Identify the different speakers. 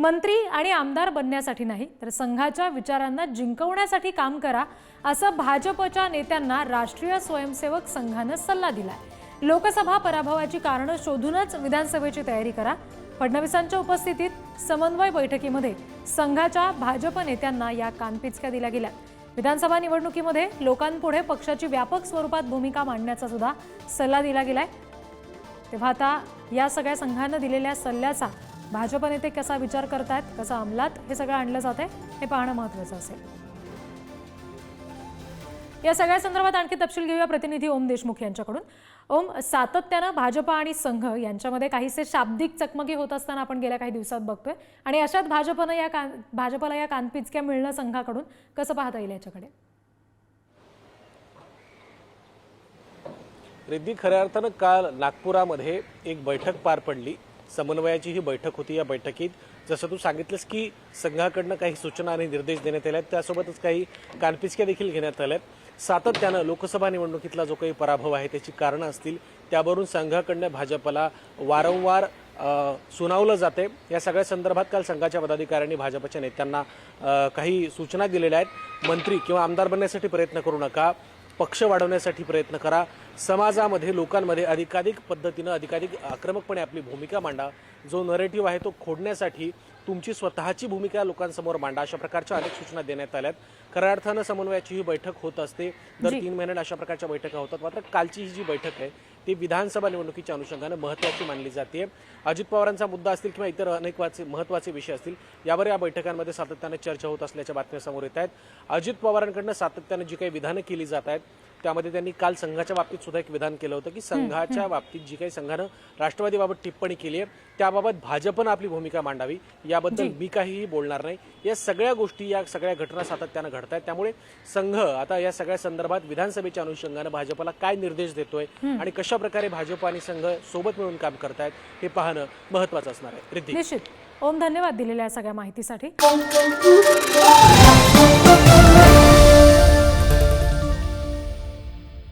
Speaker 1: मंत्री आणि आमदार बनण्यासाठी नाही तर संघाच्या विचारांना जिंकवण्यासाठी काम करा असं भाजपच्या नेत्यांना राष्ट्रीय स्वयंसेवक संघानं सल्ला दिलाय. लोकसभा पराभवाची कारणं शोधूनच विधानसभेची तयारी करा. फडणवीसांच्या उपस्थितीत समन्वय बैठकीमध्ये संघाच्या भाजप नेत्यांना या कानपिचक्या दिल्या गेल्या. विधानसभा निवडणुकीमध्ये लोकांपुढे पक्षाची व्यापक स्वरूपात भूमिका मांडण्याचा सुद्धा सल्ला दिला गेलाय. तेव्हा आता या सगळ्या संघानं दिलेल्या सल्ल्याचा भाजप नेते कसा विचार करतायत कसं अंमलात हे सगळं आणलं जात आहे हे पाहणं महत्त्वाचं असेल. या सगळ्या संदर्भात आणखी तपशील घेऊया प्रतिनिधी ओम देशमुख यांच्याकडून. ओम सातत्यानं भाजप आणि संघ यांच्यामध्ये काहीसे शाब्दिक चकमकी होत असताना आपण गेल्या काही दिवसात बघतोय. आणि अशात भाजपनं या कान भाजपला या कानपिचक्या मिळणं संघाकडून कसं पाहता येईल याच्याकडे?
Speaker 2: रिद्धी खऱ्या अर्थानं काल नागपुरामध्ये एक बैठक पार पडली. समन्वयाची ही बैठक होती या बैठकीत. जसं तू सांगितलंस की संघाकडनं काही सूचना आणि निर्देश देण्यात आले आहेत त्यासोबतच काही कानपिचक्या देखील घेण्यात आल्या आहेत सातत्यानं लोकसभा निवडणुकीतला जो काही पराभव आहे त्याची कारणं असतील त्यावरून संघाकडनं भाजपला वारंवार सुनावलं जाते या सगळ्या संदर्भात काल संघाच्या पदाधिकाऱ्यांनी भाजपच्या नेत्यांना काही सूचना दिलेल्या आहेत. मंत्री किंवा आमदार बनण्यासाठी प्रयत्न करू नका. पक्ष वाढवण्यासाठी प्रयत्न करा. समाजामध्ये लोकांमध्ये अधिकाधिक पद्धतीनं अधिकाधिक आक्रमकपणे आपली भूमिका मांडा. जो नरेटिव्ह आहे तो खोडण्यासाठी तुमची स्वतःची भूमिका लोकांसमोर मांडा. अशा प्रकारच्या अनेक सूचना देण्यात आल्यात. खऱ्या अर्थानं समन्वयाची ही बैठक होत असते. दर तीन महिन्यात अशा प्रकारच्या बैठका होतात. मात्र कालची ही जी बैठक आहे ती विधानसभा निवडणुकीच्या अनुषंगानं महत्त्वाची मानली जाते अजित पवारांचा मुद्दा असतील किंवा इतर अनेक वाचे महत्त्वाचे विषय असतील यावर या बैठकांमध्ये सातत्याने चर्चा होत असल्याच्या बातम्या समोर येत आहेत. अजित पवारांकडनं सातत्यानं जी काही विधानं केली जात आहेत त्यामध्ये त्यांनी काल संघाच्या बाबतीत सुद्धा एक विधान केलं होतं की संघाच्या बाबतीत जी काही संघानं राष्ट्रवादीबाबत टिप्पणी केली आहे त्याबाबत भाजपनं आपली भूमिका मांडावी. याबद्दल मी काहीही बोलणार नाही. या सगळ्या गोष्टी या सगळ्या घटना सातत्यानं घडत आहेत त्यामुळे संघ आता या सगळ्या संदर्भात विधानसभेच्या अनुषंगानं भाजपला काय निर्देश देतोय आणि कशा प्रकारे भाजप आणि संघ सोबत मिळून काम करतायत हे पाहणं महत्वाचं असणार आहे. रिद्धी
Speaker 1: निश्चित. ओम धन्यवाद दिलेल्या सगळ्या माहितीसाठी.